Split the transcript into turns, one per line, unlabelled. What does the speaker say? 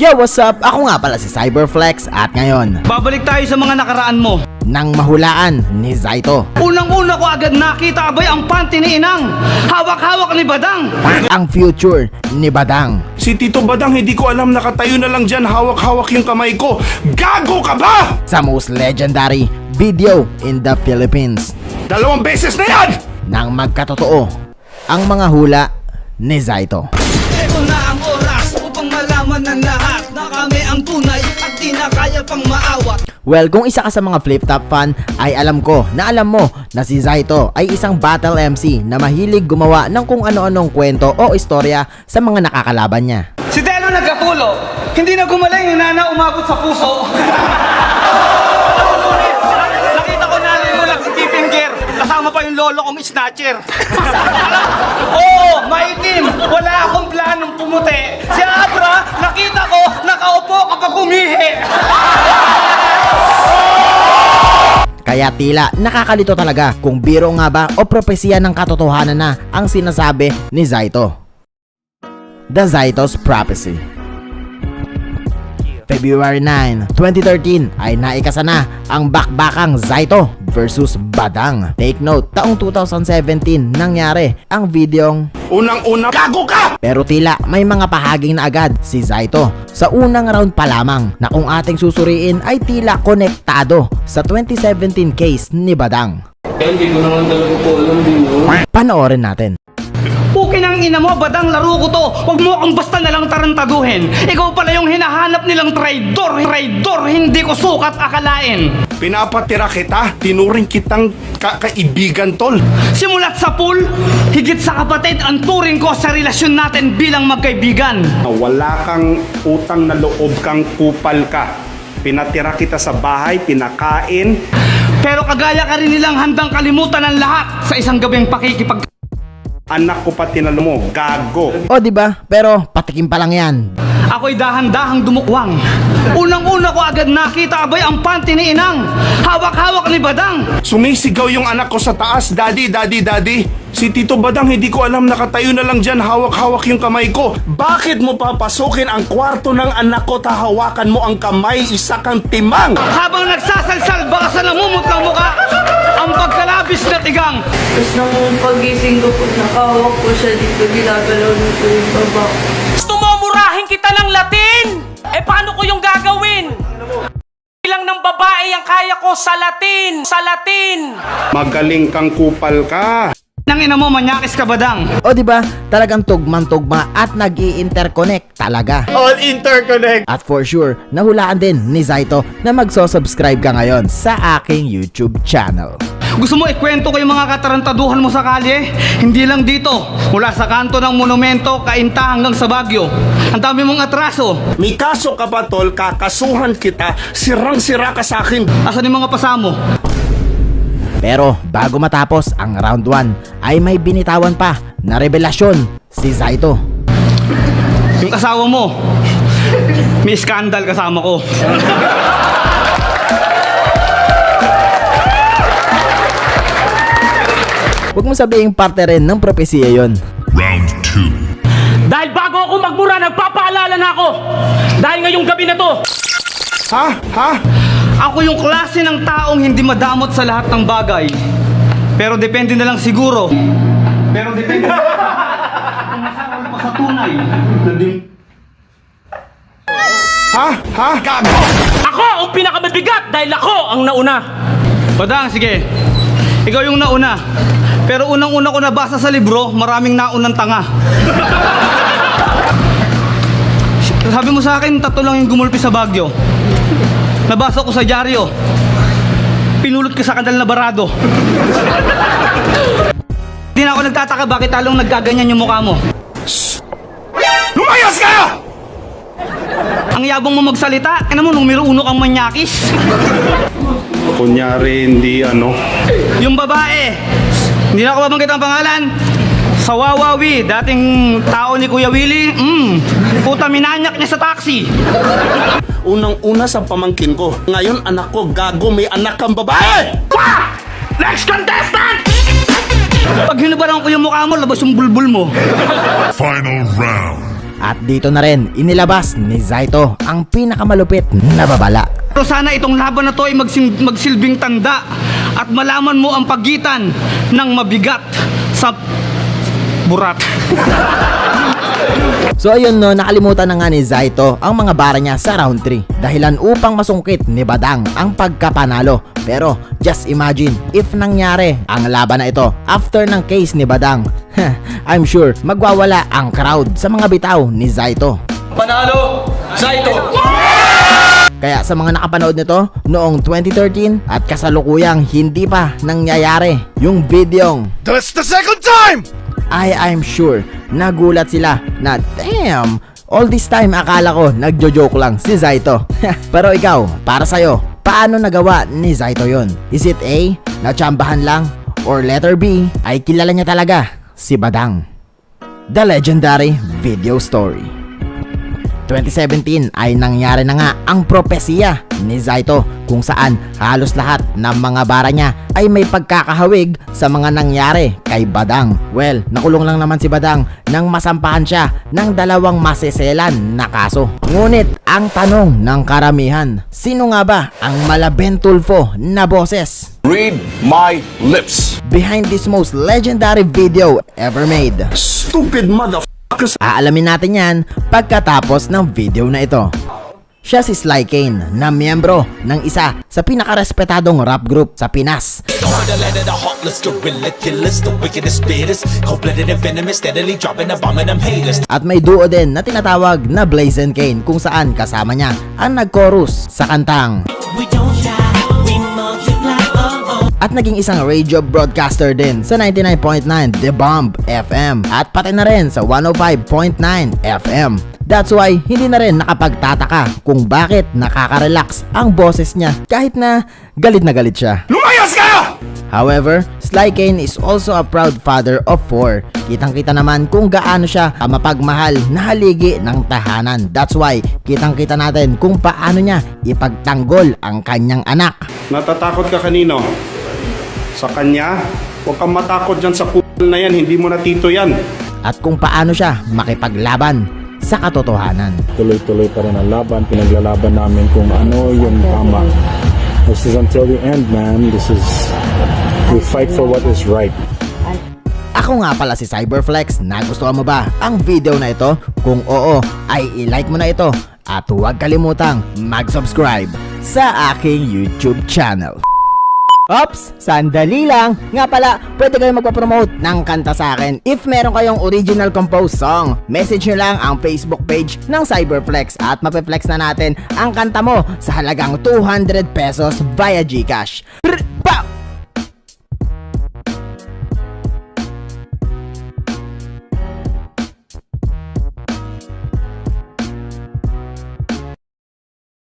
Yo, what's up? Ako nga pala si Cyberflex at ngayon,
Babalik tayo sa mga nakaraan mo.
nang mahulaan ni Zaito,
Unang-una ko agad nakita abay ang panty ni Inang. Hawak-hawak ni Badang.
ang future ni Badang.
Si Tito Badang, hindi ko alam nakatayo na lang dyan, hawak-hawak yung kamay ko. Gago ka ba?
sa most legendary video in the Philippines.
Dalawang beses na yan!
Nang magkatotoo ang mga hula ni Zaito.
Ito na ang oras upang malaman ng lahat na ang tunay at di na kaya pang maawat.
Well, kung isa ka sa mga flip top fan, ay alam ko na alam mo na si Zaito ay isang battle MC na mahilig gumawa ng kung ano-anong kwento o istorya sa mga nakakalaban niya.
Si Deno nagkapulo. Hindi na gumaling nana umabot sa puso. pa yung lolo kong snatcher. Oo, maitim. Wala akong planong pumuti. Si Abra, nakita ko, nakaupo kapag umihi.
Kaya tila nakakalito talaga kung biro nga ba o propesya ng katotohanan na ang sinasabi ni Zaito. The Zaito's Prophecy February 9, 2013 ay naikasa na ang bakbakang Zaito versus Badang. Take note, taong 2017 nangyari ang videong
Unang-una, gago ka!
pero tila may mga pahaging na agad si Zaito sa unang round pa lamang na kung ating susuriin ay tila konektado sa 2017 case ni Badang.
Hindi ko naman talaga po alam din yun.
Panoorin natin.
Pukin ang ina mo, badang laro ko to. Huwag mo akong basta nalang tarantaduhin. Ikaw pala yung hinahanap nilang traidor. Traidor, hindi ko sukat akalain.
Pinapatira kita, tinuring kitang ka- kaibigan, tol.
Simulat sa pool, higit sa kapatid ang turing ko sa relasyon natin bilang magkaibigan.
Wala kang utang na loob kang kupal ka. Pinatira kita sa bahay, pinakain.
Pero kagaya ka rin nilang handang kalimutan ang lahat sa isang gabing pakikipag...
Anak ko pa tinalo mo, gago.
O di ba? Pero patikim pa lang 'yan.
Ako'y dahan-dahang dumukwang. Unang-una ko agad nakita abay ang panty ni Inang. Hawak-hawak ni Badang.
Sumisigaw yung anak ko sa taas, Daddy, Daddy, Daddy. Si Tito Badang, hindi ko alam nakatayo na lang dyan, hawak-hawak yung kamay ko. Bakit mo papasukin ang kwarto ng anak ko, tahawakan mo ang kamay, isa kang timang?
Habang nagsasalsal, baka sa namumutlang muka, ang pagkalabis na tigang.
Tapos nung pagising ko po, nakahawak po siya dito, ginagalaw niyo po yung baba.
Gusto mo murahin kita ng Latin? Eh paano ko yung gagawin? Ilang ng babae ang kaya ko sa Latin, sa Latin.
Magaling kang kupal ka.
Nang ina mo, manyakis ka Badang.
O di ba? Talagang tugmang-tugma at nag interconnect talaga.
All interconnect.
At for sure, nahulaan din ni Zaito na magso-subscribe ka ngayon sa aking YouTube channel.
Gusto mo ikwento ko yung mga katarantaduhan mo sa kalye? Hindi lang dito. Mula sa kanto ng monumento, kainta hanggang sa Bagyo. Ang dami mong atraso.
May kaso ka ba, tol? Kakasuhan kita. Sirang-sira ka sa akin.
Asan yung mga pasamo?
Pero bago matapos ang round 1 ay may binitawan pa na revelasyon si Zaito.
Yung asawa mo. May skandal kasama ko.
Huwag mo sabihin parte rin ng propesya yon.
Round two.
Dahil bago ako magmura, nagpapaalala na ako. Dahil ngayong gabi na to,
Ha? Ha?
Ako yung klase ng taong hindi madamot sa lahat ng bagay. Pero depende na lang siguro. Pero depende na lang kung masarap pa sa tunay.
Ha? Ha? Gago!
ako ang pinakamabigat dahil ako ang nauna.
Badang, sige. Ikaw yung nauna. Pero unang-una ko nabasa sa libro, maraming naunang tanga. Sabi mo sa akin, tatlo lang yung gumulpi sa Bagyo. Nabasa ko sa dyaryo. Pinulot ka sa kandal na barado. Hindi na ako nagtataka bakit talong nagkaganyan yung mukha mo.
Lumayas ka!
Ang yabang mo magsalita, ano mo, numero uno kang manyakis.
Kunyari, hindi ano.
Yung babae, hindi na ako babanggit ang pangalan. Sa Wawawi, dating tao ni Kuya Willie, mm, puta minanyak niya sa taxi.
Unang-una sa pamangkin ko. Ngayon, anak ko, gago, may anak kang babae!
Next contestant! Pag hinubaran ko yung mukha mo, labas yung bulbul mo.
Final round.
At dito na rin inilabas ni Zaito ang pinakamalupit na babala.
Pero sana itong laban na to ay magsilbing tanda at malaman mo ang pagitan ng mabigat sa burat.
So ayun no, nakalimutan na nga ni Zaito ang mga bara niya sa round 3 dahilan upang masungkit ni Badang ang pagkapanalo. Pero just imagine if nangyari ang laban na ito after ng case ni Badang. I'm sure magwawala ang crowd sa mga bitaw ni Zaito.
Panalo! Zaito!
Kaya sa mga nakapanood nito noong 2013 at kasalukuyang hindi pa nangyayari yung videong
That's the second time!
I I'm sure nagulat sila na damn all this time akala ko nagjo-joke lang si Zaito. Pero ikaw, para sa'yo, paano nagawa ni Zaito yon? Is it A, natsambahan lang? Or letter B, ay kilala niya talaga si Badang? The Legendary Video Story 2017 ay nangyari na nga ang propesiya ni Zaito kung saan halos lahat ng mga bara niya ay may pagkakahawig sa mga nangyari kay Badang. Well, nakulong lang naman si Badang nang masampahan siya ng dalawang maseselan na kaso. Ngunit ang tanong ng karamihan, sino nga ba ang malabentulfo na boses?
Read my lips.
Behind this most legendary video ever made.
Stupid motherfuckers.
Aalamin natin yan pagkatapos ng video na ito. Siya si Sly Kane na miyembro ng isa sa pinakarespetadong rap group sa Pinas. At may duo din na tinatawag na Blazing Kane kung saan kasama niya ang nag-chorus sa kantang
We don't oh.
at naging isang radio broadcaster din sa 99.9 The Bomb FM at pati na rin sa 105.9 FM. That's why hindi na rin nakapagtataka kung bakit nakaka-relax ang boses niya kahit na galit na galit siya.
Lumayas ka!
However, Sly Kane is also a proud father of four. Kitang-kita naman kung gaano siya mapagmahal na haligi ng tahanan. That's why, kitang-kita natin kung paano niya ipagtanggol ang kanyang anak.
Natatakot ka kanino? Sa kanya? Huwag kang matakot dyan sa k***l na yan. Hindi mo natito yan.
At kung paano siya makipaglaban sa katotohanan.
tuloy-tuloy pa rin ang laban. Pinaglalaban namin kung ano yung tama. This is until the end, man. This is, we fight for what is right.
Ako nga pala si Cyberflex. Nagustuhan mo ba ang video na ito? Kung oo, ay i-like mo na ito. At huwag kalimutang mag-subscribe sa aking YouTube channel. Ops, sandali lang. Nga pala, pwede kayong magpa-promote ng kanta sa akin. If meron kayong original composed song, message nyo lang ang Facebook page ng Cyberflex at mapeflex na natin ang kanta mo sa halagang 200 pesos via Gcash. Prr!